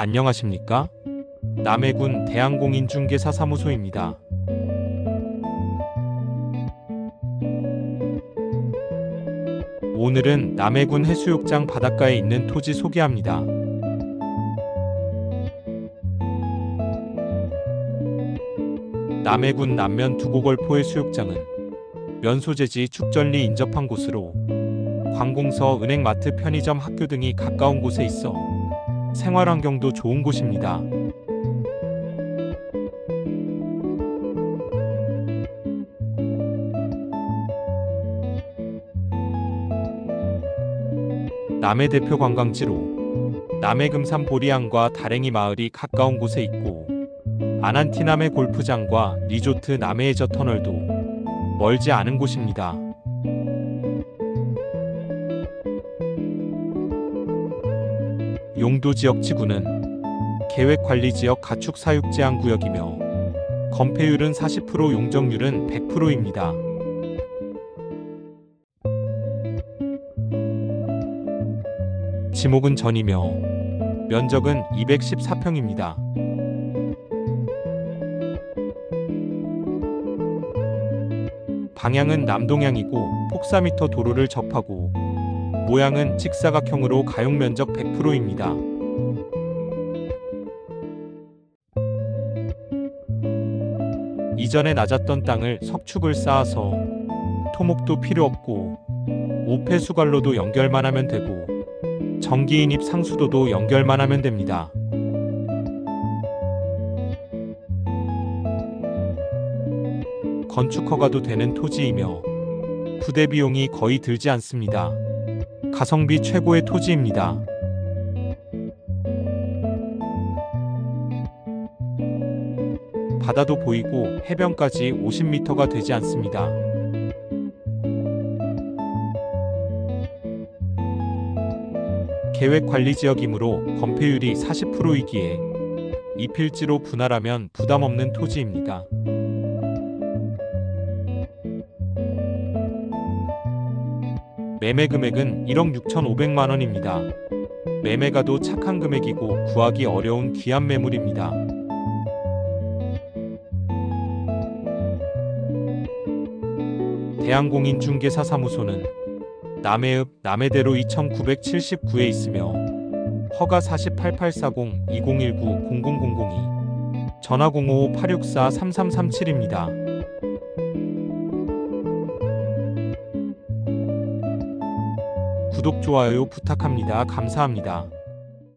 안녕하십니까? 남해군 대한공인중개사 사무소입니다. 오늘은 남해군 해수욕장 바닷가에 있는 토지 소개합니다. 남해군 남면 두곡골포 해수욕장은 면소재지 축전리 인접한 곳으로 관공서, 은행, 마트, 편의점, 학교 등이 가까운 곳에 있어 생활 환경도 좋은 곳입니다. 남해 대표 관광지로 남해금산 보리항과 다랭이 마을이 가까운 곳에 있고 아난티남해 골프장과 리조트 남해해저 터널도 멀지 않은 곳입니다. 용도 지역 지구는 계획관리지역 가축 사육 제한 구역이며 건폐율은 40% 용적률은 100%입니다. 지목은 전이며 면적은 214평입니다. 방향은 남동향이고 폭 4m 도로를 접하고 모양은 직사각형으로 가용 면적 100%입니다. 이전에 낮았던 땅을 석축을 쌓아서 토목도 필요 없고 오폐 수관로도 연결만 하면 되고 전기인입 상수도도 연결만 하면 됩니다. 건축 허가도 되는 토지이며 부대 비용이 거의 들지 않습니다. 가성비 최고의 토지입니다. 바다도 보이고 해변까지 50m가 되지 않습니다. 계획 관리 지역이므로 건폐율이 40%이기에 이 필지로 분할하면 부담 없는 토지입니다. 매매 금액은 1억 6,500만 원입니다. 매매가도 착한 금액이고 구하기 어려운 귀한 매물입니다. 대한공인중개사 사무소는 남해읍 남해대로 2979에 있으며 허가 48840201900002 전화 055-864-3337입니다. 구독, 좋아요 부탁합니다. 감사합니다.